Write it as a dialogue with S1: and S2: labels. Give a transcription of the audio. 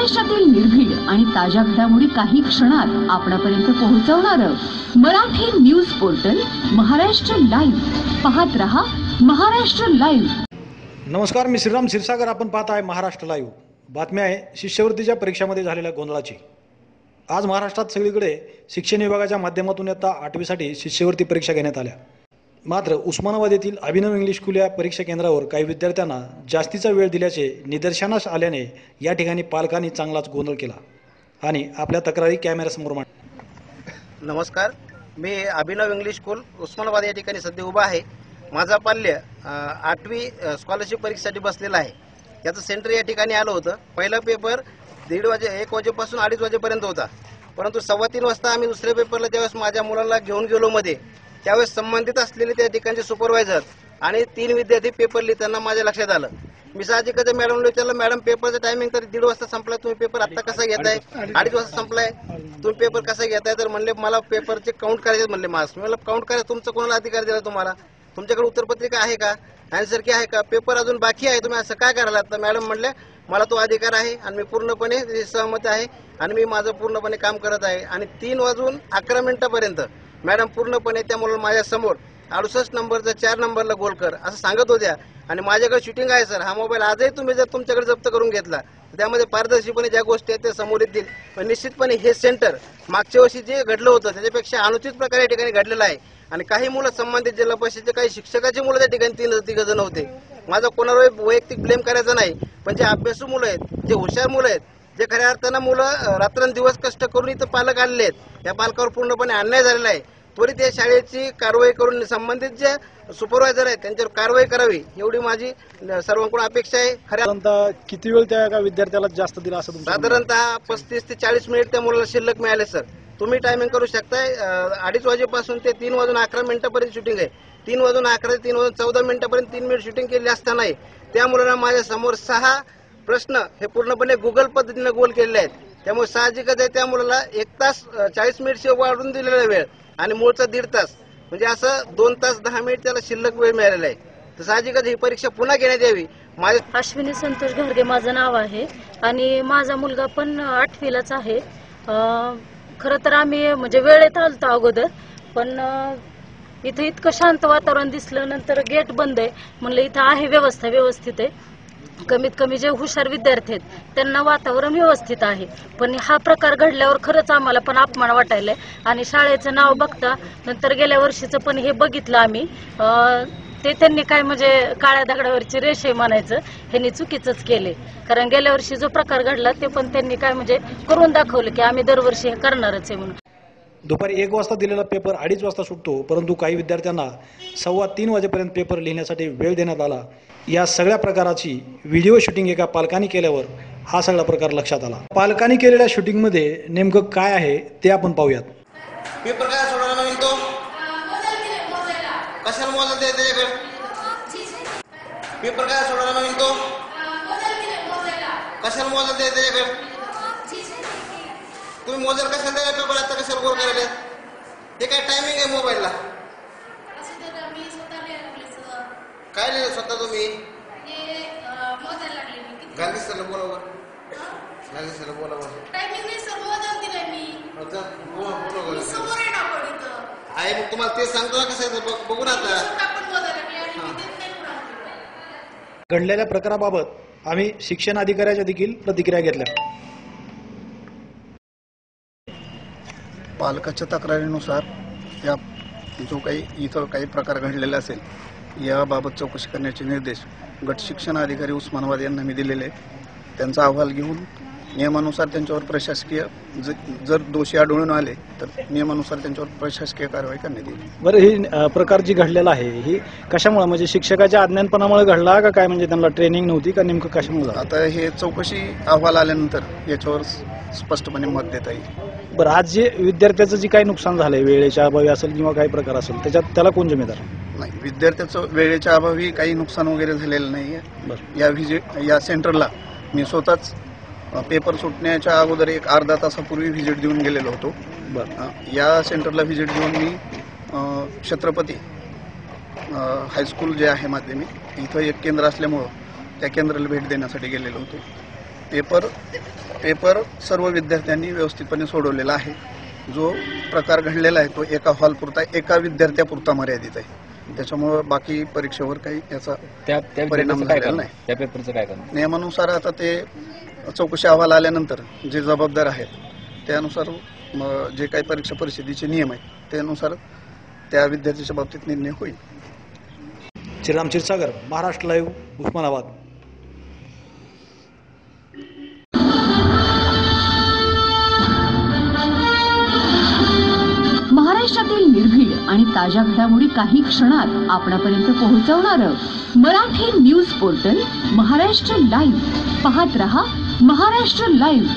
S1: महाराष्ट्रातील निर्भीड आणि ताज्या घडामोडी काही क्षणात आपणापर्यंत पोहोचवणार Marathi news portal Maharashtra live. पाहत रहा महाराष्ट्र लाईव्ह.
S2: नमस्कार मी श्रीराम क्षीरसागर. आपण पाहत आहे महाराष्ट्र लाईव्ह. बातमी आहे शिष्यवृत्तीच्या परीक्षामध्ये झालेल्या गोंधळाची. आज महाराष्ट्रात सगळीकडे शिक्षण विभागाच्या माध्यमातून इयत्ता आठवीसाठी शिष्यवृत्ती परीक्षा घेण्यात आल्या. मात्र उस्मानाबाद येथील अभिनव इंग्लिश स्कूल या परीक्षा केंद्रावर काही विद्यार्थ्यांना जास्तीचा वेळ दिल्याचे निदर्शनास आल्याने या ठिकाणी पालकांनी चांगलाच गोंधळ केला. आणि आपल्या तक्रारी कॅमेऱ्यासमोर मांड
S3: नमस्कार. मी अभिनव इंग्लिश स्कूल उस्मानाबाद या ठिकाणी सध्या उभा आहे. माझा पाल्य आठवी स्कॉलरशिप परीक्षेसाठी बसलेला आहे. याचं सेंटर या ठिकाणी आलं होतं. पहिला पेपर दीड वाजे एक वाजेपासून अडीच वाजेपर्यंत होता. परंतु सव्वा तीन वाजता आम्ही दुसऱ्या पेपरला ज्यावेळेस माझ्या मुलाला घेऊन गेलो मध्ये त्यावेळेस संबंधित असलेले त्या ठिकाणचे सुपरवायझर आणि तीन विद्यार्थी पेपर लिहिताना माझ्या लक्षात आलं. मी साहजिकच मॅडमला विचारलं मॅडम पेपरचं टायमिंग तर दीड वाजता संपलाय तुम्ही पेपर आता कसा घेताय? अडीच वाजता संपलाय. तुम्ही पेपर कसा घेताय? तर म्हणले मला पेपरचे काउंट करायचे म्हणले मार्क्स. मला काउंट करायचं तुमचं कोणाला अधिकार दिला तुम्हाला? तुमच्याकडे उत्तरपत्रिका आहे का? आन्सर की आहे का? पेपर अजून बाकी आहे. तुम्ही असं काय करायला तर मॅडम म्हणले मला तो अधिकार आहे आणि मी पूर्णपणे सहमत आहे आणि मी माझं पूर्णपणे काम करत आहे आणि तीन वाजून अकरा मिनिटापर्यंत मॅडम पूर्णपणे त्या मुलाला माझ्यासमोर अडुसष्ट नंबरचा चार नंबरला गोल कर असं सांगत होत्या. आणि माझ्याकडे शूटिंग आहे सर हा मोबाईल आजही तुम्ही जर तुमच्याकडे जप्त करून घेतला त्यामध्ये पारदर्शीपणे ज्या गोष्टी आहेत त्या समोर येतील. पण निश्चितपणे हे सेंटर मागच्या वर्षी जे घडलं होतं त्याच्यापेक्षा अनुचित प्रकारे या ठिकाणी घडलेलं आहे. आणि काही मुलं संबंधित जिल्हा परिषदेचे काही शिक्षकाची मुलं त्या ठिकाणी तीन तिघ जण होते. माझा कोणावर वैयक्तिक ब्लेम करायचा नाही पण जे अभ्यासू मुलं आहेत जे हुशार मुलं आहेत जे खऱ्या अर्थानं मुलं रात्रंदिवस कष्ट करून इथं पालक आलेले आहेत या पालकावर पूर्णपणे अन्याय झालेला आहे. त्वरित या शाळेची कारवाई करून संबंधित जे सुपरवायझर आहेत त्यांच्यावर कारवाई करावी एवढी माझी सर्वांकडून अपेक्षा आहे. खऱ्या
S2: किती वेळ त्या विद्यार्थ्याला जास्त दिला असं?
S3: साधारणतः पस्तीस ते चाळीस मिनिट त्या मुलाला शिल्लक मिळाले सर. तुम्ही टायमिंग करू शकताय. अडीच वाजेपासून ते तीन वाजून अकरा मिनिटापर्यंत शूटिंग आहे. तीन वाजून अकरा ते तीन वाजून चौदा मिनिटापर्यंत तीन मिनिट शूटिंग केली असतानाही त्या मुलाला माझ्यासमोर सहा प्रश्न हे पूर्णपणे गुगल पद्धतीने गोल केलेले आहेत. त्यामुळे साहजिकच आहे त्या मुलाला एक तास चाळीस मिनिट वाढून दिलेला वेळ आणि मूळचा दीड तास. म्हणजे असं दोन तास दहा मिनिट त्याला शिल्लक वेळ मिळालेला आहे. तर साहजिकच ही परीक्षा पुन्हा घेण्यात यावी. माझ्या
S4: अश्विनी संतोष घरगे माझं नाव आहे. आणि माझा मुलगा पण आठवीलाच आहे. अं, खरं तर आम्ही म्हणजे वेळेत आलतो अगोदर पण इथं इतकं शांत वातावरण दिसलं नंतर गेट बंद आहे. म्हणलं इथं आहे व्यवस्था व्यवस्थित आहे. कमीत कमी जे हुशार विद्यार्थी आहेत त्यांना वातावरण व्यवस्थित आहे. पण हा प्रकार घडल्यावर खरंच आम्हाला पण अपमान वाटायलाय. आणि शाळेचं नाव बघता नंतर गेल्या वर्षीचं पण हे बघितलं आम्ही. अं, ते त्यांनी काय म्हणजे काळ्या दगडावरची रेष आहे म्हणायचं ह्यांनी चुकीचंच केले कारण गेल्या वर्षी जो प्रकार घडला ते पण त्यांनी काय म्हणजे करून दाखवलं की आम्ही दरवर्षी हे करणारच आहे म्हणून.
S2: दुपारी एक वाजता दिलेला पेपर अडीच वाजता सुटतो परंतु काही विद्यार्थ्यांना सव्वा तीन वाजेपर्यंत पेपर लिहिण्यासाठी वेळ देण्यात आला. या सगळ्या प्रकाराची व्हिडिओ शूटिंग एका पालकांनी केल्यावर हा सगळा प्रकार लक्षात आला. पालकांनी केलेल्या शूटिंगमध्ये नेमकं काय आहे ते आपण पाहूयात.
S3: पेपर काय सोडवायला म्हणतो कशाला मोजायला आहे त्याच्याकडे? पेपर काय सोडवायला म्हणतो कशाला मोजायला आहे त्याच्याकडे? तुम्ही मोजायला कशाला द्यायला पेपर आता कशाला गोल करायला? हे काय टायमिंग आहे मोबाईलला काय लिहिलं स्वतः तुम्ही? गांधी सरला बोलावं. गांधी सरला बोलावं. जा, बोला, बोला, बोला. आहे मग तुम्हाला ते सांगतो ना कसं आहे ते बघ- बघू ना आता
S2: घडलेल्या प्रकाराबाबत आम्ही शिक्षण अधिकाऱ्याच्या देखील प्रतिक्रिया घेतल्या.
S5: पालकाच्या तक्रारीनुसार या जो काही इथं काही प्रकार घडलेला असेल याबाबत चौकशी करण्याचे निर्देश गट शिक्षण अधिकारी उस्मानाबाद यांना मी दिलेले आहेत. त्यांचा अहवाल घेऊन नियमानुसार त्यांच्यावर प्रशासकीय जर दोषी आढळून आले तर नियमानुसार त्यांच्यावर प्रशासकीय कारवाई करण्यात येईल.
S2: बरं ही प्रकार जी घडलेला आहे ही कशामुळे? म्हणजे शिक्षकाच्या अज्ञानपणामुळे घडला का काय? म्हणजे त्यांना ट्रेनिंग नव्हती का? नेमकं कशामुळे
S5: आता हे चौकशी अहवाल आल्यानंतर याच्यावर स्पष्टपणे मत देता येईल.
S2: बरं आज जे विद्यार्थ्याचं जे काही नुकसान झालंय वेळेच्या अभावी असेल किंवा काही प्रकार असेल त्याच्यात त्याला कोण जिम्मेदार
S5: नाही विद्यार्थ्याचं वेळेच्या अभावी काही नुकसान वगैरे झालेलं नाही आहे
S2: बरं.
S5: या व्हिजिट या सेंटरला मी स्वतःच पेपर सुटण्याच्या अगोदर एक अर्धा तासापूर्वी व्हिजिट देऊन गेलेलो होतो.
S2: बरं.
S5: या सेंटरला व्हिजिट देऊन मी छत्रपती हायस्कूल जे आहे माध्यमिक इथं एक केंद्र असल्यामुळं त्या केंद्राला भेट देण्यासाठी गेलेलो होतो. पेपर पेपर सर्व विद्यार्थ्यांनी व्यवस्थितपणे सोडवलेला आहे. जो प्रकार घडलेला आहे तो एका हॉलपुरता एका विद्यार्थ्यापुरता मर्यादित आहे. त्याच्यामुळं बाकी परीक्षेवर काही याचा परिणाम झालेला
S6: करणार?
S5: नाही.
S6: त्या पेपरचं काय करणार?
S5: नियमानुसार आता ते चौकशी अहवाल आल्यानंतर जे जबाबदार आहेत त्यानुसार जे काही परीक्षा परिषदेचे नियम आहेत त्यानुसार त्या विद्यार्थ्याच्या बाबतीत निर्णय होईल.
S2: श्रीराम क्षीरसागर महाराष्ट्र लाईव्ह उस्मानाबाद.
S1: महाराष्ट्रातील निर्भीड आणि ताज्या घडामोडी काही क्षणात आपणापर्यंत पोहोचवणार Marathi news portal Maharashtra live. पाहत रहा महाराष्ट्र लाईव्ह.